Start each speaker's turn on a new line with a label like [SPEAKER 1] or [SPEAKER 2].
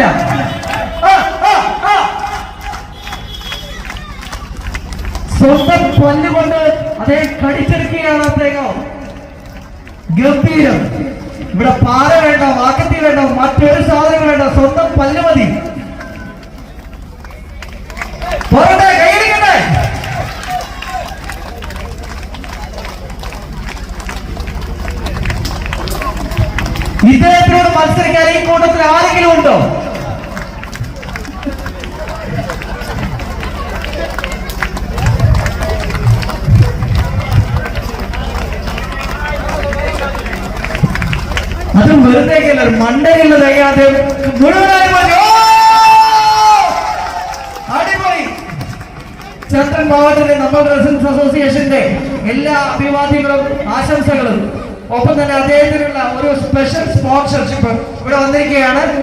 [SPEAKER 1] ആ. സ്വന്തം പല്ലുകൊണ്ട് അതേ കടിച്ചെടുക്കുകയാണ് അദ്ദേഹം. ഗംഭീരം. ഇവിടെ പാറ വേണ്ട വാക്കത്തി വേണ്ട മറ്റൊരു സാധനം വേണ്ട സ്വന്തം പല്ല് മതി. ഇദ്ദേഹത്തിനോട് മത്സരിക്കാൻ ഈ കൂട്ടത്തിൽ ആരെങ്കിലും ഉണ്ടോ? അതും വെറുതെ മണ്ടയിലുള്ള തയ്യാതെ മുഴുവനായി! അടിപൊളി. ചന്ദ്രൻ ബാവട്ടിന്റെ നമ്മൾ റെസിഡൻസ് അസോസിയേഷന്റെ എല്ലാ അഭിവാദ്യങ്ങളും ആശംസകളും. ഒപ്പം തന്നെ അദ്ദേഹത്തിനുള്ള ഒരു സ്പെഷ്യൽ സ്പോൺസർഷിപ്പ് ഇവിടെ വന്നിരിക്കുകയാണ്.